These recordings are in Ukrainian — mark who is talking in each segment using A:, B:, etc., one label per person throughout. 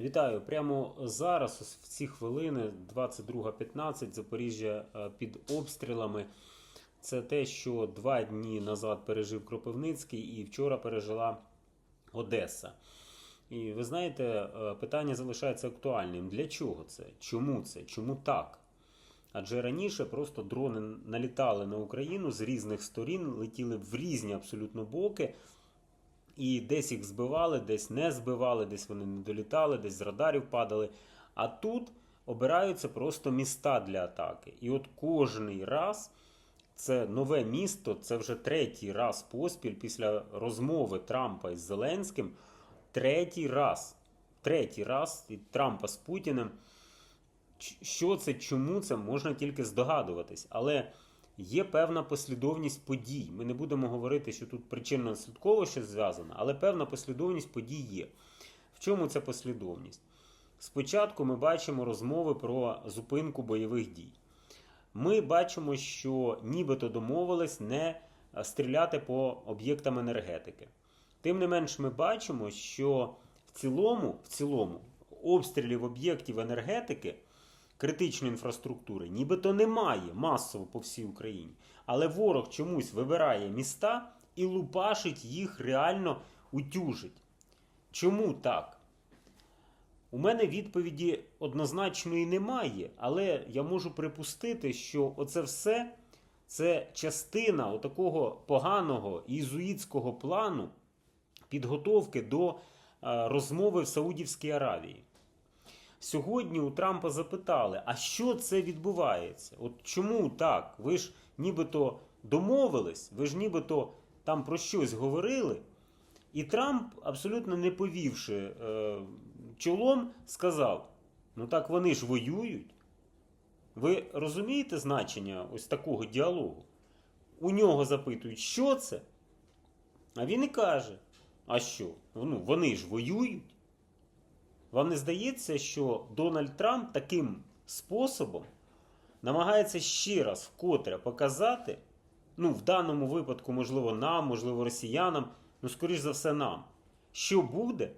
A: Вітаю! Прямо зараз, ось в ці хвилини, 22.15, Запоріжжя е, під обстрілами. Це те, що два дні назад пережив Кропивницький і вчора пережила Одеса. І ви знаєте, е, питання залишається актуальним. Для чого це? Чому це? Чому так? Адже раніше просто дрони налітали на Україну з різних сторін, летіли в різні абсолютно боки. І десь їх збивали, десь не збивали, десь вони не долітали, десь з радарів падали. А тут обираються просто міста для атаки. І от кожний раз це нове місто, це вже третій раз поспіль після розмови Трампа із Зеленським. Третій раз. Третій раз від Трампа з Путіним. Що це, чому це, можна тільки здогадуватись. Але є певна послідовність подій. Ми не будемо говорити, що тут причинно-наслідково щось зв'язано, але певна послідовність подій є. В чому ця послідовність? Спочатку ми бачимо розмови про зупинку бойових дій. Ми бачимо, що нібито домовились не стріляти по об'єктам енергетики. Тим не менш, ми бачимо, що в цілому, в цілому обстрілів об'єктів енергетики критичної інфраструктури нібито немає масово по всій Україні. Але ворог чомусь вибирає міста і лупашить їх реально утюжить. Чому так? У мене відповіді однозначної немає, але я можу припустити, що оце все це частина отакого поганого ізуїтського плану підготовки до е, розмови в Саудівській Аравії. Сьогодні у Трампа запитали, а що це відбувається? От чому так? Ви ж нібито домовились, ви ж нібито там про щось говорили. І Трамп, абсолютно не повівши е, чолом, сказав: ну так вони ж воюють. Ви розумієте значення ось такого діалогу? У нього запитують, що це? А він і каже: А що? Ну, вони ж воюють. Вам не здається, що Дональд Трамп таким способом намагається ще раз вкотре показати, ну, в даному випадку, можливо, нам, можливо, росіянам, ну, скоріш за все, нам, що буде,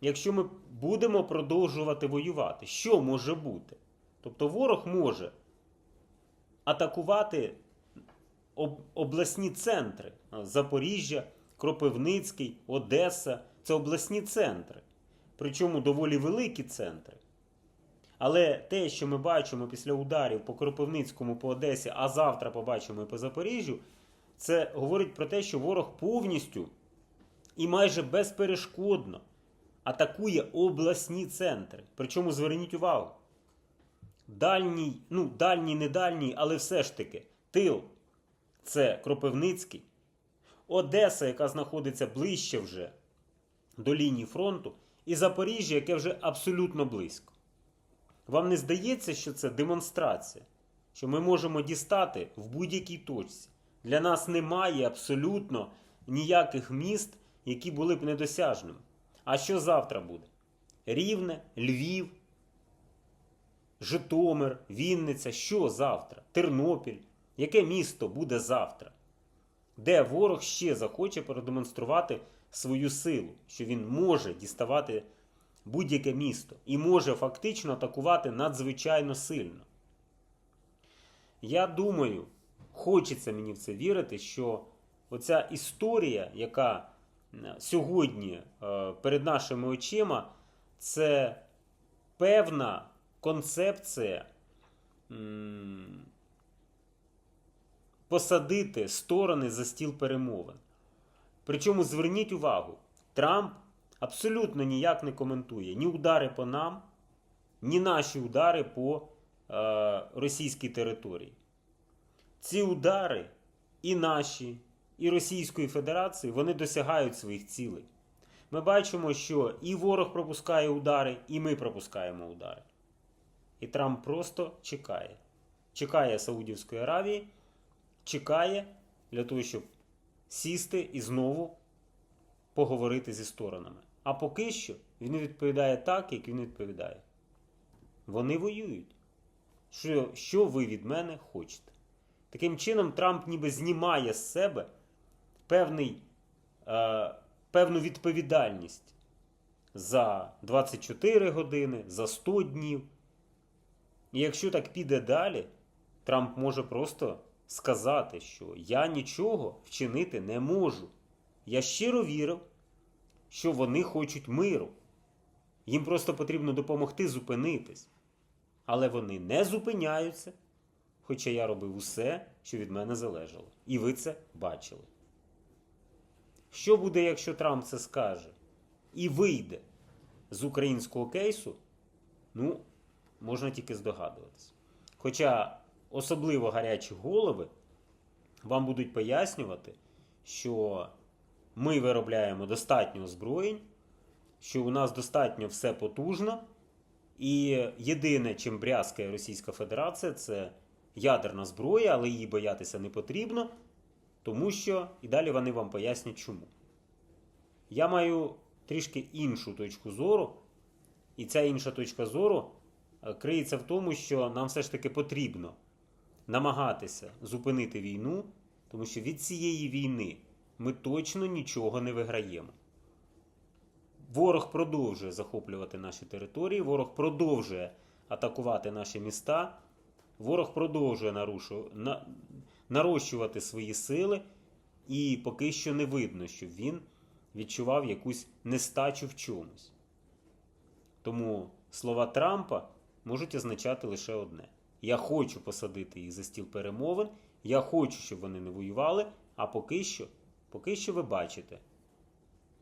A: якщо ми будемо продовжувати воювати? Що може бути? Тобто ворог може атакувати об- обласні центри Запоріжжя, Кропивницький, Одеса це обласні центри. Причому доволі великі центри. Але те, що ми бачимо після ударів по Кропивницькому, по Одесі, а завтра побачимо і по Запоріжжю, це говорить про те, що ворог повністю і майже безперешкодно атакує обласні центри. Причому зверніть увагу, дальній, ну, дальній, не дальній, але все ж таки, тил це Кропивницький, Одеса, яка знаходиться ближче вже до лінії фронту, і Запоріжжя, яке вже абсолютно близько. Вам не здається, що це демонстрація, що ми можемо дістати в будь-якій точці. Для нас немає абсолютно ніяких міст, які були б недосяжними. А що завтра буде? Рівне, Львів, Житомир, Вінниця. Що завтра? Тернопіль. Яке місто буде завтра? Де ворог ще захоче продемонструвати свою силу, що він може діставати будь-яке місто і може фактично атакувати надзвичайно сильно. Я думаю, хочеться мені в це вірити, що оця історія, яка сьогодні е, перед нашими очима, це певна концепція посадити сторони за стіл перемовин. Причому зверніть увагу, Трамп абсолютно ніяк не коментує ні удари по нам, ні наші удари по е, російській території. Ці удари і наші, і Російської Федерації вони досягають своїх цілей. Ми бачимо, що і ворог пропускає удари, і ми пропускаємо удари. І Трамп просто чекає. Чекає Саудівської Аравії, чекає для того, щоб сісти і знову поговорити зі сторонами. А поки що він відповідає так, як він відповідає. Вони воюють. Що, що ви від мене хочете? Таким чином, Трамп ніби знімає з себе певний, е, певну відповідальність за 24 години, за 100 днів. І якщо так піде далі, Трамп може просто сказати, що я нічого вчинити не можу. Я щиро вірив, що вони хочуть миру. Їм просто потрібно допомогти зупинитись. Але вони не зупиняються, хоча я робив усе, що від мене залежало. І ви це бачили. Що буде, якщо Трамп це скаже і вийде з українського кейсу? Ну, можна тільки здогадуватися. Хоча особливо гарячі голови вам будуть пояснювати, що ми виробляємо достатньо озброєнь, що у нас достатньо все потужно, і єдине, чим брязкає Російська Федерація, це ядерна зброя, але її боятися не потрібно, тому що і далі вони вам пояснять чому. Я маю трішки іншу точку зору, і ця інша точка зору е, криється в тому, що нам все ж таки потрібно намагатися зупинити війну, тому що від цієї війни ми точно нічого не виграємо. Ворог продовжує захоплювати наші території, ворог продовжує атакувати наші міста, ворог продовжує нарушу, на, нарощувати свої сили, і поки що не видно, щоб він відчував якусь нестачу в чомусь. Тому слова Трампа можуть означати лише одне: я хочу посадити їх за стіл перемовин, я хочу, щоб вони не воювали, а поки що, поки що ви бачите,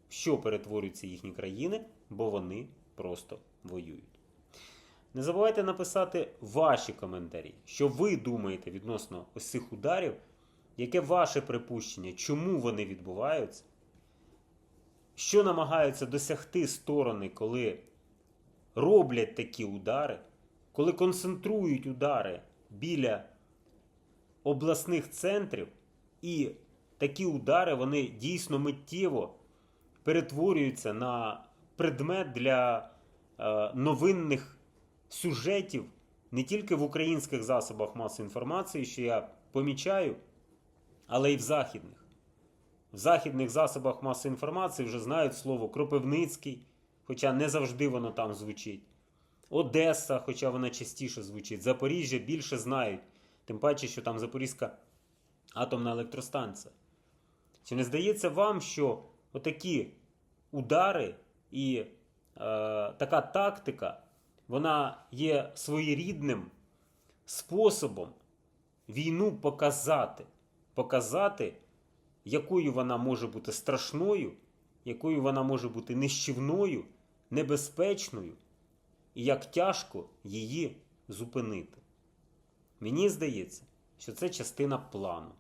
A: що перетворюються їхні країни, бо вони просто воюють. Не забувайте написати ваші коментарі, що ви думаєте відносно ось цих ударів, яке ваше припущення, чому вони відбуваються, що намагаються досягти сторони, коли роблять такі удари, коли концентрують удари біля обласних центрів, і такі удари вони дійсно миттєво перетворюються на предмет для е, новинних сюжетів не тільки в українських засобах масової інформації, що я помічаю, але й в західних. В західних засобах масової інформації вже знають слово Кропивницький, хоча не завжди воно там звучить. Одеса, хоча вона частіше звучить. Запоріжжя більше знають, тим паче, що там Запорізька атомна електростанція. Чи не здається вам, що отакі удари і е, така тактика, вона є своєрідним способом війну показати, показати, якою вона може бути страшною, якою вона може бути нищівною, небезпечною, і як тяжко її зупинити. Мені здається, що це частина плану,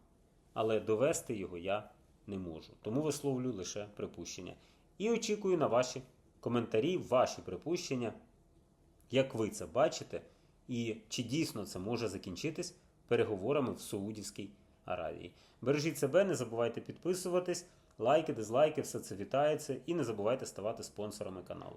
A: але довести його я не можу. Тому висловлюю лише припущення. І очікую на ваші коментарі, ваші припущення, як ви це бачите, і чи дійсно це може закінчитись переговорами в Саудівській Аравії. Бережіть себе, не забувайте підписуватись, лайки, дизлайки, все це вітається, і не забувайте ставати спонсорами каналу.